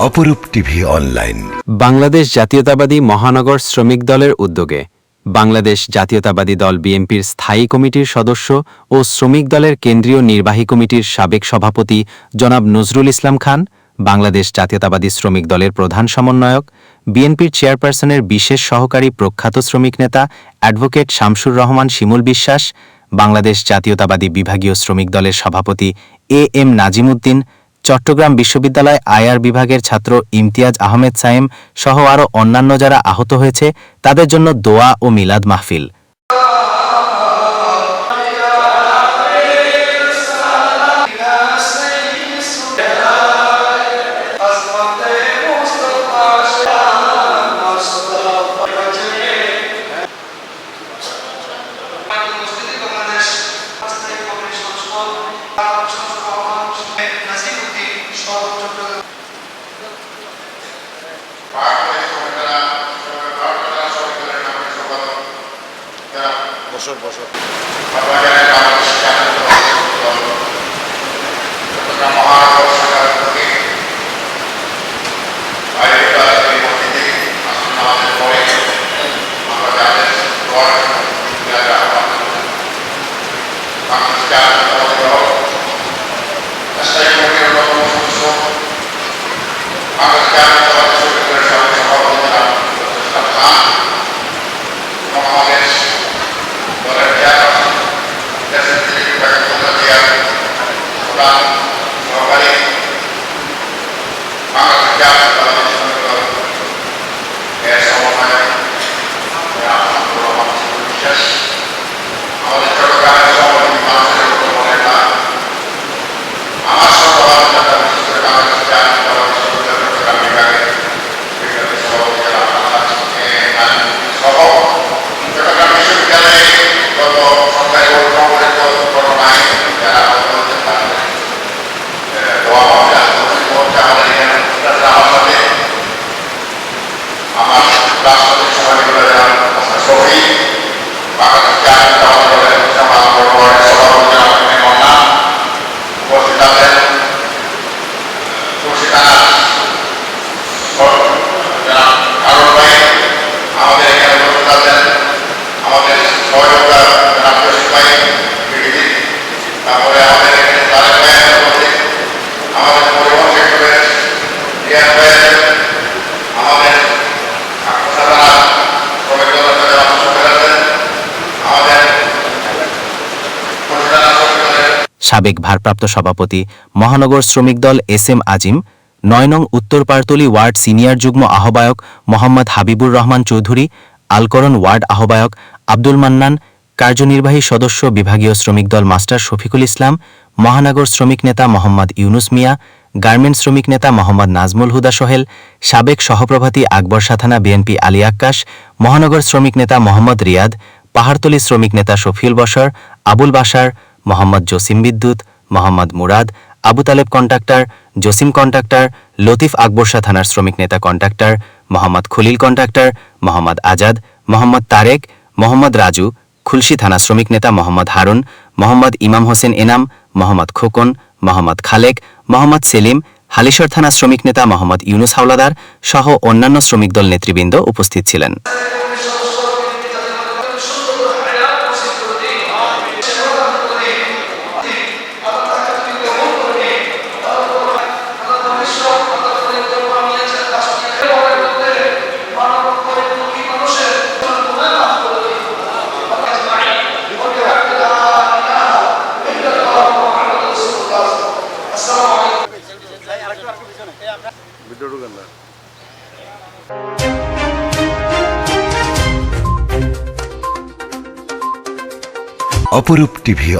অপরূপ TV online. Bangladesh জাতীয়তাবাদী মহানগর শ্রমিক দলের উদ্যোগে বাংলাদেশ জাতীয়তাবাদী দল বিএনপির স্থায়ী কমিটির সদস্য ও শ্রমিক দলের কেন্দ্রীয় নির্বাহী কমিটির সাবেক সভাপতি জনাব নজরুল ইসলাম খান, বাংলাদেশ জাতীয়তাবাদী শ্রমিক দলের প্রধান সমন্বয়ক, বিএনপির চেয়ারপারসনের বিশেষ সহকারী প্রখ্যাত শ্রমিক নেতা অ্যাডভোকেট শামসুর রহমান শিমুল বিশ্বাস, বাংলাদেশ জাতীয়তাবাদী বিভাগীয় শ্রমিক দলের সভাপতি এ এম নাজিমুদ্দিন চট্টগ্রাম বিশ্ববিদ্যালয় আয়ার বিভাগের ছাত্র ইমতিয়াজ আহমেদ সাইম সহ আরও অন্যান্য যারা আহত হয়েছে, তাদের জন্য দোয়া ও মিলাদ মাহফিল উপস্থিতি বাংলাদেশ স্থায়ী কমিটির সদস্য শামসুর রহমান নাজিমুদ্দিন সহ চট্টগ্রাম বছর বছর বাংলাদেশ সহকারী বাংলাদেশ জাতীয়তাবাদী শ্রমিক দল এর সমন্বয়ক আহমদুর রহমান শিবুল বিশ্বাস আমাদের চট্টগ্রামের সভাপতি মানুষের উপর নেতা আমার সহভাগিতা বিশেষ করে বাংলাদেশ জাতীয়তাবাদী শ্রমিক দল চট্টগ্রাম বিভাগের বিপ্লবী সভাপতি জনাব আলহাজ এ নাজিমুদ্দিন সহ চট্টগ্রাম বিশ্ববিদ্যালয়ে গত সপ্তাহে সংঘটিত ঘটনায় যারা আহত হয়েছেন তাদের আহ, দোয়া মাহফিল আন্তর্জাতিক মোর্চা আমাদের এখানে উপস্থিত আছে আমার সাথে আমার রাষ্ট্রপতি সভাপতি হাসান শফি বাংলাদেশ জাতীয়তাবাদী দলের জামাত বড় সভাপতি জনাব মেহমান নাম উপস্থিত আছেন খুরশিদ আনাস জনাব কারণ ভাই আমাদের এখানে উপস্থিত আছেন আমাদের সহযোগিতা জনাব জসিম ভাই পিডিপি তারপরে আমাদের এখানে তারেক ভাই আছেন উপস্থিত আমাদের পরিবহন সেক্টরের রিয়াজ ভাই আছেন আমাদের সাধারণ শ্রমিক দলের যারা অংশ আছেন আমাদের খুরশিদ আনাস শ্রমিক দলের সাবেক ভারপ্রাপ্ত সভাপতি, মহানগর শ্রমিক দল এস এম আজিম, নয় নং উত্তর পারতলি ওয়ার্ড সিনিয়র যুগ্ম আহ্বায়ক মোহাম্মদ হাবিবুর রহমান চৌধুরী, আলকরণ ওয়ার্ড আহ্বায়ক আব্দুল মান্নান, কার্যনির্বাহী সদস্য বিভাগীয় শ্রমিক দল মাস্টার শফিকুল ইসলাম, মহানগর শ্রমিক নেতা মোহাম্মদ ইউনুস মিয়া, গার্মেন্টস শ্রমিক নেতা মোহাম্মদ নাজমুল হুদা সোহেল, সাবেক সহপ্রভাতী আকবর সাথানা বিএনপি আলী আক্কাস মহানগর শ্রমিক নেতা মোহাম্মদ রিয়াদ, পাহাড়তলী শ্রমিক নেতা শফিউল বসর আবুল বাসার মোহাম্মদ জসিম বিদ্যুৎ, মোহাম্মদ মুরাদ, আবু তালেব কন্ট্রাক্টর, জসিম কন্ট্রাক্টর, লতিফ আকবরশা থানার শ্রমিক নেতা কন্ট্রাক্টর, মোহাম্মদ খলিল কন্ট্রাক্টর, মোহাম্মদ আজাদ, মোহাম্মদ তারেক, মোহাম্মদ রাজু, খুলশি থানা শ্রমিক নেতা মোহাম্মদ হারুন, মোহাম্মদ ইমাম হোসেন এনাম, মোহাম্মদ খোকন, মোহাম্মদ খালেক, মোহাম্মদ সেলিম হালিশর থানা শ্রমিক নেতা মোহাম্মদ ইউনুস হাওলাদার সহ অন্যান্য শ্রমিক দল নেতৃবৃন্দ উপস্থিত ছিলেন। অপরূপ টিভি